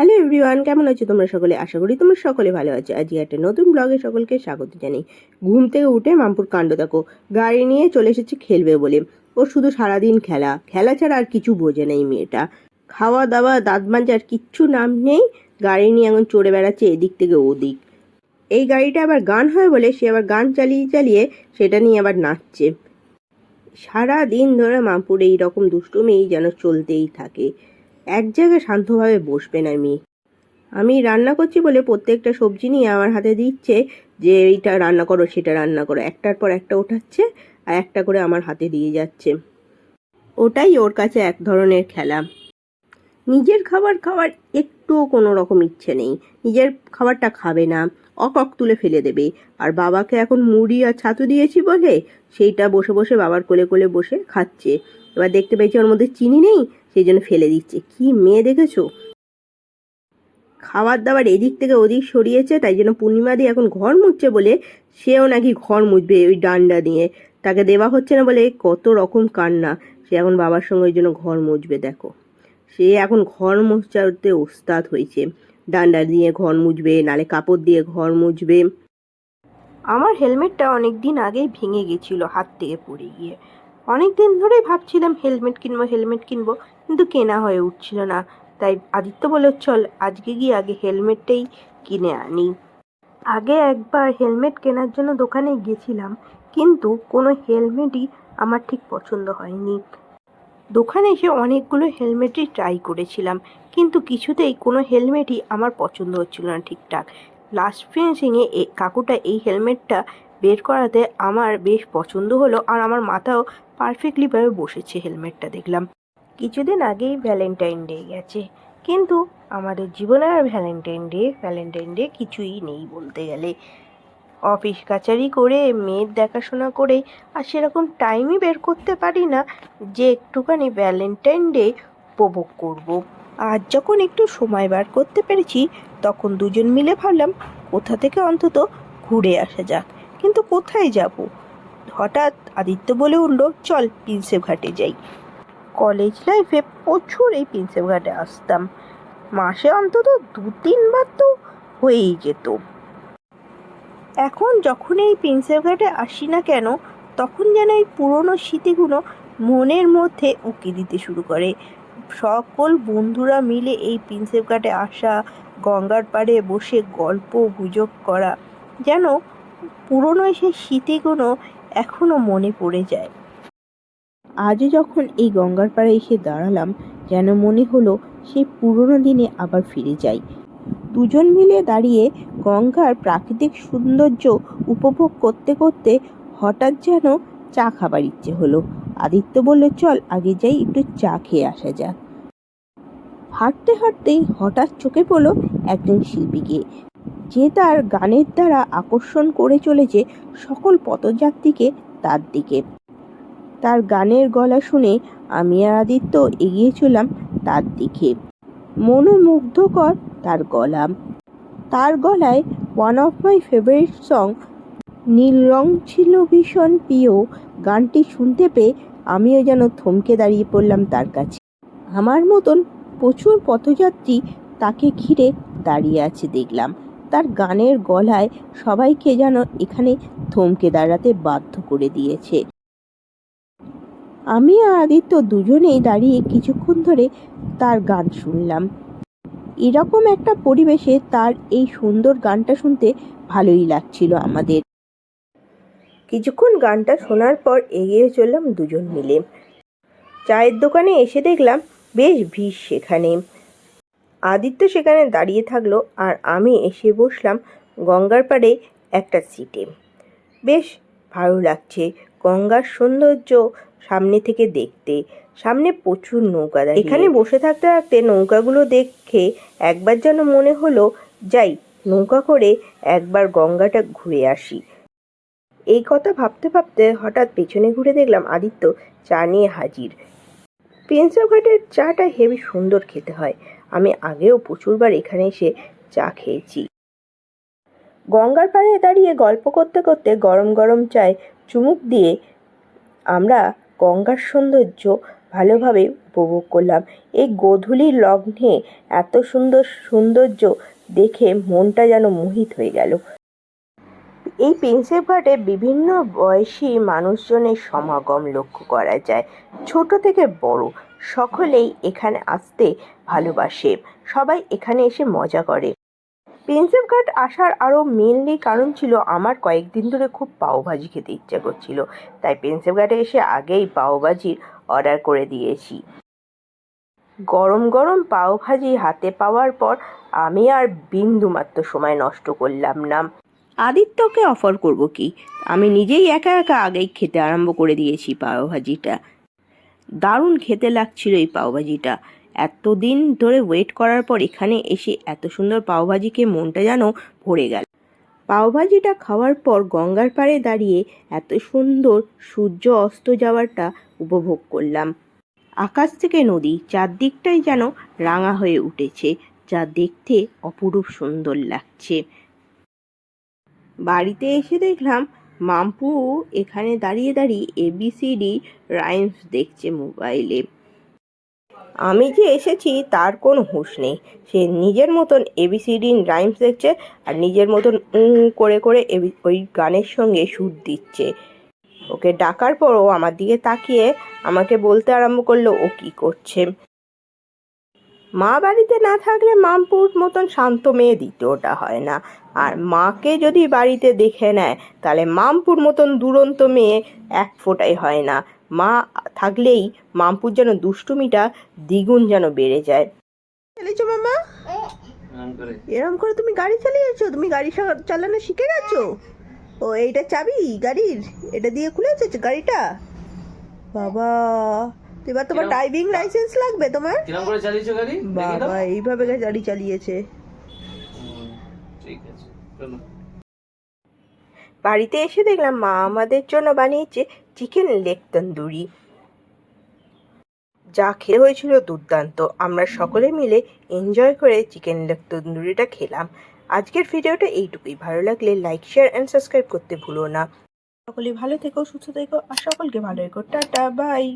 Hello everyone কেমন আছো তোমরা সকলে? আশা করি তোমরা সকলে ভালো আছো। আজকে একটা নতুন ব্লগে সকলকে স্বাগত জানাই। ঘুম থেকে উঠে মামপুর কাণ্ড দেখো। গাড়ি নিয়ে চলে এসেছে খেলবে বলে। ও শুধু সারাদিন খেলা। খেলা ছাড়া আর কিছু বোঝে না এই মেয়েটা। খাওয়া দাওয়া দাঁত মাঞ্জার কিচ্ছু নাম নেই। গাড়ি নিয়ে এখন চড়ে বেড়াচ্ছে এদিক থেকে ওদিক। এই গাড়িটা আবার গান হয় বলে সে আবার গান চালিয়ে চালিয়ে সেটা নিয়ে আবার নাচছে। সারা দিন ধরে মামপুরে এইরকম দুষ্টুমি যেন চলতেই থাকে। এক জায়গায় শান্তভাবে বসবে না আমি রান্না করছি বলে প্রত্যেকটা সবজি নিয়ে আমার হাতে দিচ্ছে, যে এইটা রান্না করো, সেটা রান্না করো। একটার পর একটা ওঠাচ্ছে আর একটা করে আমার হাতে দিয়ে যাচ্ছে। ওটাই ওর কাছে এক ধরনের খেলা। নিজের খাবার খাওয়ার একটুও কোনো রকম ইচ্ছে নেই। নিজের খাবারটা খাবে না, অকক তুলে ফেলে দেবে। আর বাবাকে এখন মুড়ি আর ছাতু দিয়েছি বলে, সেইটা বসে বসে বাবার কোলে কোলে বসে খাচ্ছে। এবার দেখতে পেয়েছি ওর মধ্যে চিনি নেই, সেই জন্য ফেলে দিচ্ছে। কি মেয়ে দেখেছ? খাবার দাবার এদিক থেকে ওদিক সরিয়েছে, তাই জন্য পূর্ণিমা দিয়ে এখন ঘর মুছছে বলে সেও নাকি ঘর মুছবে ওই ডান্ডা দিয়ে। তাকে দেওয়া হচ্ছে না বলে কত রকম কান্না। সে এখন বাবার সঙ্গে ওই জন্য ঘর মুছবে, দেখো। সে এখন ঘর মোছাতে ওস্তাদ হয়েছে। ডান্ডা দিয়ে ঘর মুছবে, নালে কাপড় দিয়ে ঘর মুছবে। আমার হেলমেটটা অনেক দিন আগেই ভেঙে গেছিল হাত থেকে পড়ে গিয়ে। অনেক দিন ধরেই ভাবছিলাম হেলমেট কিনবো হেলমেট কিনবো, কিন্তু কেনা হয়ে উঠছিল না। তাই আদিত্য বলে, চল, আজকে গিয়ে আগে হেলমেটটাই কিনে আনি। আগে একবার হেলমেট কেনার জন্য দোকানে গেছিলাম, কিন্তু কোনো হেলমেটই আমার ঠিক পছন্দ হয়নি। দোকানে এসে অনেকগুলো হেলমেটই ট্রাই করেছিলাম, কিন্তু কিছুতেই কোনো হেলমেটই আমার পছন্দ হচ্ছিল না ঠিকঠাক। লাস্ট ফিনিশিংয়ে কাকুটা এই হেলমেটটা বের করাতে আমার বেশ পছন্দ হলো আর আমার মাথাও পারফেক্টলিভাবে বসেছে হেলমেটটা দেখলাম। কিছুদিন আগেই ভ্যালেন্টাইন ডে গেছে। কিন্তু আমাদের জীবনে আর ভ্যালেন্টাইন ডে ভ্যালেন্টাইন ডে কিছুই নেই বলতে গেলে। অফিস কাচারি করে, মেয়ের দেখাশোনা করে আর সেরকম টাইমই বের করতে পারি না যে একটুখানি ভ্যালেন্টাইন ডে উপভোগ করব। আজ যখন একটু সময় বার করতে পেরেছি, তখন দুজন মিলে ভাবলাম কোথা থেকে অন্তত ঘুরে আসা যাক। কিন্তু কোথায় যাব? হঠাৎ আদিত্য বলে উঠল, চল প্রিন্সেপ ঘাটে যাই। কলেজ লাইফে প্রচুর এই প্রিন্সেপ ঘাটে আসতাম। মাসে অন্তত দু, তিনবার তো হয়েই যেত। এখন যখন এই প্রিন্সেপ ঘাটে আসি না কেন, তখন যেন এই পুরনো স্মৃতিগুলো মনের মধ্যে উঁকি দিতে শুরু করে। সকল বন্ধুরা মিলে এই প্রিন্সেপ ঘাটে আসা, গঙ্গার পাড়ে বসে গল্প গুজব করা, যেন পুরনো সেই স্মৃতিগুলো এখনও মনে পড়ে যায়। আজও যখন এই গঙ্গার পাড়ে এসে দাঁড়ালাম, যেন মনে হলো সেই পুরনো দিনে আবার ফিরে যাই। দুজন মিলে দাঁড়িয়ে গঙ্গার প্রাকৃতিক সৌন্দর্য উপভোগ করতে করতে হঠাৎ যেন চা খাবার ইচ্ছে হলো। আদিত্য বলল, চল, আগে যাই, একটু চা খেয়ে আসা যাক। হাঁটতে হাঁটতেই হঠাৎ চোখে পড়ল একজন শিল্পীকে। যে তার গানের দ্বারা আকর্ষণ করে চলেছে সকল পথযাত্রীকে তার দিকে। তার গানের গলা শুনে আমি আর আদিত্য এগিয়ে চললাম তার দিকে। মনোমুগ্ধকর তার গলা। তার গলায় one of my favourite song নীল রং ছিল ভীষণ প্রিয় গানটি শুনতে পেয়ে আমিও যেন থমকে দাঁড়িয়ে পড়লাম তার কাছে। আমার মতন প্রচুর পথযাত্রী তাকে ঘিরে দাঁড়িয়ে আছে দেখলাম। তার গানের গলায় সবাইকে যেন এখানে থমকে দাঁড়াতে বাধ্য করে দিয়েছে। আমি আর আদিত্য দুজনেই দাঁড়িয়ে কিছুক্ষণ ধরে তার গান শুনলাম। এরকম একটা পরিবেশে তার এই সুন্দর গানটা শুনতে ভালোই লাগছিল আমাদের। কিছুক্ষণ গানটা শোনার পর এগিয়ে চললাম দুজন মিলে। চায়ের দোকানে এসে দেখলাম, বেশ ভিড় সেখানে। আদিত্য সেখানে দাঁড়িয়ে থাকল আর আমি এসে বসলাম গঙ্গার পাড়ে একটা সিটে। বেশ ভালো লাগছে গঙ্গার সৌন্দর্য সামনে থেকে দেখতে। সামনে প্রচুর নৌকা দাঁড়িয়ে এখানে বসে থাকতে থাকতে নৌকাগুলো দেখে একবার যেন মনে হলো যাই নৌকা করে একবার গঙ্গাটা ঘুরে আসি। এই কথা ভাবতে ভাবতে হঠাৎ পেছনে ঘুরে দেখলাম আদিত্য চা নিয়ে হাজির। পেন্সা ঘাটের চাটা হেবি সুন্দর খেতে হয়। আমি আগেও প্রচুরবার এখানে এসে চা খেয়েছি। গঙ্গার পাড়ে দাঁড়িয়ে গল্প করতে করতে গরম গরম চায় চুমুক দিয়ে আমরা গঙ্গার সৌন্দর্য ভালোভাবে উপভোগ করলাম। এই গোধূলির লগ্নে এত সুন্দর সৌন্দর্য দেখে মনটা যেন মোহিত হয়ে গেল। এই প্রিন্সেপ ঘাটে বিভিন্ন বয়সী মানুষজনের সমাগম লক্ষ্য করা যায়। ছোট থেকে বড় সকলেই এখানে আসতে ভালোবাসে। সবাই এখানে এসে মজা করে। প্রিন্সেপ ঘাট আসার আরও মেনলি কারণ ছিল আমার কয়েকদিন ধরে খুব পাওভাজি খেতে ইচ্ছা করছিল। তাই প্রিন্সেপ ঘাটে এসে আগেই পাওভাজির অর্ডার করে দিয়েছি। গরম গরম পাও ভাজি হাতে পাওয়ার পর আমি আর বিন্দুমাত্র সময় নষ্ট করলাম না। আদিত্যকে অফার করব কি? আমি নিজেই একা একা আগেই খেতে আরম্ভ করে দিয়েছি পাও ভাজিটা দারুণ খেতে লাগছিল এই পাওভাজিটা। এতদিন ধরে ওয়েট করার পর এখানে এসে এত সুন্দর পাওভাজিকে মনটা যেন ভরে গেল। পাওভাজিটা খাওয়ার পর গঙ্গার পাড়ে দাঁড়িয়ে এত সুন্দর সূর্য অস্ত যাওয়াটা উপভোগ করলাম। আকাশ থেকে নদী চারদিকটাই যেন রাঙা হয়ে উঠেছে, যা দেখতে অপরূপ সুন্দর লাগছে। বাড়িতে এসে দেখলাম মাম্পু এখানে দাঁড়িয়ে দাঁড়িয়ে এবিসিডি রাইমস দেখছে মোবাইলে। আমি যে এসেছি তার কোনো হুঁশ নেই। সে নিজের মতন এবিসিডি রাইমস দেখছে আর নিজের মতন করে করে ওই গানের সঙ্গে সুর দিচ্ছে। ওকে ডাকার পরও আমার দিকে তাকিয়ে আমাকে বলতে আরম্ভ করল, ও কি করছে? মা বাড়িতে না থাকলে মামপুর মতন শান্ত মেয়ে দ্বিতীয়টা হয় না। আর মাকে যদি বাড়িতে দেখে নেয়, তাহলে মামপুর মতন দুরন্ত মেয়ে এক ফোঁটাই হয় না। মা থাকলেই মামপুর যেন দুষ্টুমিটা দ্বিগুণ যেন বেড়ে যায়। চালিয়েছো মামা? নাম করে তুমি গাড়ি চালিয়েছো? তুমি গাড়ি চালানো শিখে গেছো? ও, এইটা চাবি, গাড়ির? এটা দিয়ে খুলেছে গাড়িটা? বাবা! এবার তোমার ড্রাইভিং লাইসেন্স লাগবে তোমার? কিরম করে চালিয়েছো গাড়ি? বাবা এইভাবে গাড়ি চালিয়েছে। ঠিক আছে চলো। বাড়িতে এসে দেখলাম মা আমাদের জন্য বানিয়েছে চিকেন লেগ তন্দুরি। যা খেয়ে হয়েছিল দুর্দান্ত। আমরা সকলে মিলে এনজয় করে চিকেন লেগ তন্দুরিটা খেলাম। আজকের ভিডিওটা এইটুকুই। ভালো লাগলে লাইক শেয়ার অ্যান্ড সাবস্ক্রাইব করতে ভুলো না। সকলে ভালো থেকো সুস্থ থেকো। আর সকলকে ভালো রেখো টাটা বাই